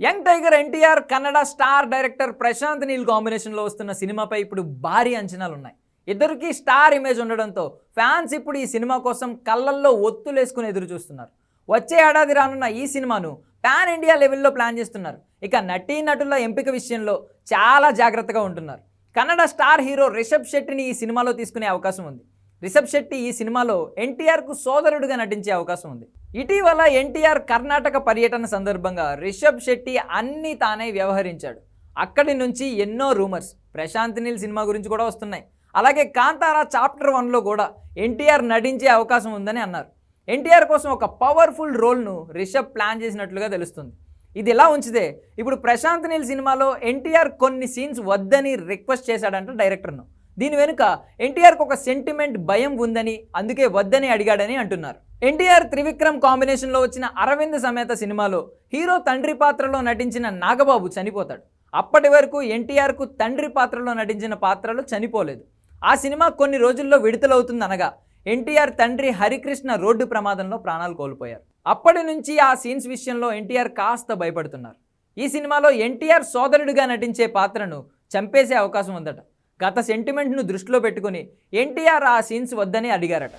Young tiger NTR Kannada star director Prashanth Neel కాంబినేషన్లో వస్తున్న సినిమాపై ఇప్పుడు భారీ అంచనాలు ఉన్నాయి ఇద్దరికి స్టార్ ఇమేజ్ ఉండడంతో ఫ్యాన్స్ ఇప్పుడు ఈ సినిమా కోసం కళ్ళల్లో ఒత్తులేసుకుని ఎదురు చూస్తున్నారు వచ్చే ఏడాది రానున్న ఈ సినిమాను పాన్ ఇండియా లెవెల్లో ప్లాన్ చేస్తున్నారు. ఇక నటీనటుల ఎంపిక విషయంలో చాలా జాగ్రత్తగా ఉంటున్నారు. కన్నడ స్టార్ హీరో రిషబ్ శెట్టిని ఈ సినిమాలో తీసుకునే అవకాశం ఉంది. రిషబ్ శెట్టి ఈ సినిమాలో ఎన్టీఆర్కు సోదరుడిగా నటించే అవకాశం ఉంది. ఇటీవల ఎన్టీఆర్ కర్ణాటక పర్యటన సందర్భంగా రిషబ్ శెట్టి అన్నీ తానే వ్యవహరించాడు. అక్కడి నుంచి ఎన్నో రూమర్స్ ప్రశాంత్ నీల్ సినిమా గురించి కూడా వస్తున్నాయి. అలాగే కాంతారా చాప్టర్ వన్లో కూడా ఎన్టీఆర్ నటించే అవకాశం ఉందని అన్నారు. ఎన్టీఆర్ కోసం ఒక పవర్ఫుల్ రోల్ను రిషబ్ ప్లాన్ చేసినట్లుగా తెలుస్తుంది. ఇది ఎలా ఉంచితే ఇప్పుడు ప్రశాంత్ నీల్ సినిమాలో ఎన్టీఆర్ కొన్ని సీన్స్ వద్దని రిక్వెస్ట్ చేశాడంట డైరెక్టర్ను. దీని వెనుక ఎన్టీఆర్కు ఒక సెంటిమెంట్ భయం ఉందని అందుకే వద్దని అడిగాడని అంటున్నారు. ఎన్టీఆర్ త్రివిక్రమ్ కాంబినేషన్లో వచ్చిన అరవింద్ సమేత సినిమాలో హీరో తండ్రి పాత్రలో నటించిన నాగబాబు చనిపోతాడు. అప్పటి వరకు ఎన్టీఆర్కు తండ్రి పాత్రలో నటించిన పాత్రలు చనిపోలేదు. ఆ సినిమా కొన్ని రోజుల్లో విడుదలవుతుందనగా ఎన్టీఆర్ తండ్రి హరికృష్ణ రోడ్డు ప్రమాదంలో ప్రాణాలు కోల్పోయారు. అప్పటి నుంచి ఆ సీన్స్ విషయంలో ఎన్టీఆర్ కాస్త భయపడుతున్నారు. ఈ సినిమాలో ఎన్టీఆర్ సోదరుడిగా నటించే పాత్రను చంపేసే అవకాశం ఉందట. గత సెంటిమెంట్ను దృష్టిలో పెట్టుకుని ఎన్టీఆర్ ఆ సీన్స్ వద్దని అడిగారట.